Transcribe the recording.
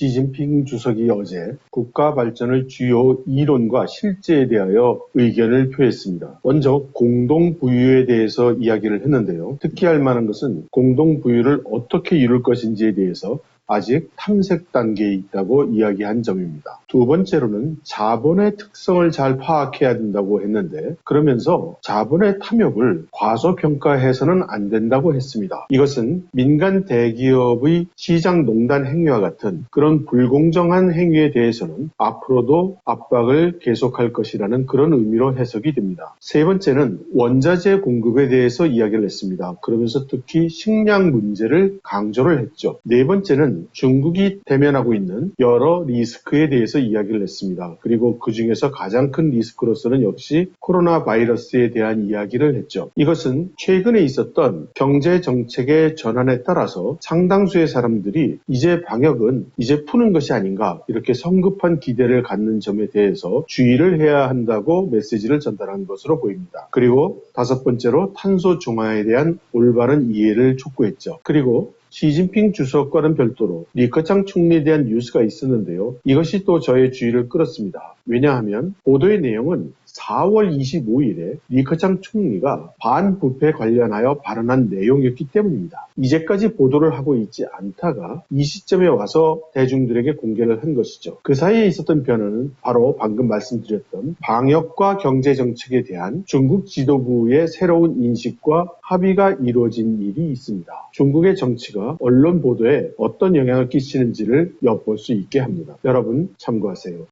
시진핑 주석이 어제 국가 발전의 주요 이론과 실제에 대하여 의견을 표했습니다. 먼저 공동 부유에 대해서 이야기를 했는데요. 특히 할 만한 것은 공동 부유를 어떻게 이룰 것인지에 대해서 아직 탐색 단계에 있다고 이야기한 점입니다. 두 번째로는 자본의 특성을 잘 파악해야 된다고 했는데 그러면서 자본의 탐욕을 과소평가해서는 안 된다고 했습니다. 이것은 민간 대기업의 시장 농단 행위와 같은 그런 불공정한 행위에 대해서는 앞으로도 압박을 계속할 것이라는 그런 의미로 해석이 됩니다. 세 번째는 원자재 공급에 대해서 이야기를 했습니다. 그러면서 특히 식량 문제를 강조를 했죠. 네 번째는 중국이 대면하고 있는 여러 리스크에 대해서 이야기를 했습니다. 그리고 그 중에서 가장 큰 리스크로서는 역시 코로나 바이러스에 대한 이야기를 했죠. 이것은 최근에 있었던 경제 정책의 전환에 따라서 상당수의 사람들이 이제 방역은 이제 푸는 것이 아닌가 이렇게 성급한 기대를 갖는 점에 대해서 주의를 해야 한다고 메시지를 전달한 것으로 보입니다. 그리고 다섯 번째로 탄소 중화에 대한 올바른 이해를 촉구했죠. 그리고 시진핑 주석과는 별도로 리커창 총리에 대한 뉴스가 있었는데요. 이것이 또 저의 주의를 끌었습니다. 왜냐하면 보도의 내용은 4월 25일에 리커창 총리가 반부패 관련하여 발언한 내용이었기 때문입니다. 이제까지 보도를 하고 있지 않다가 이 시점에 와서 대중들에게 공개를 한 것이죠. 그 사이에 있었던 변화는 바로 방금 말씀드렸던 방역과 경제 정책에 대한 중국 지도부의 새로운 인식과 합의가 이루어진 일이 있습니다. 중국의 정치가 언론 보도에 어떤 영향을 끼치는지를 엿볼 수 있게 합니다. 여러분 참고하세요.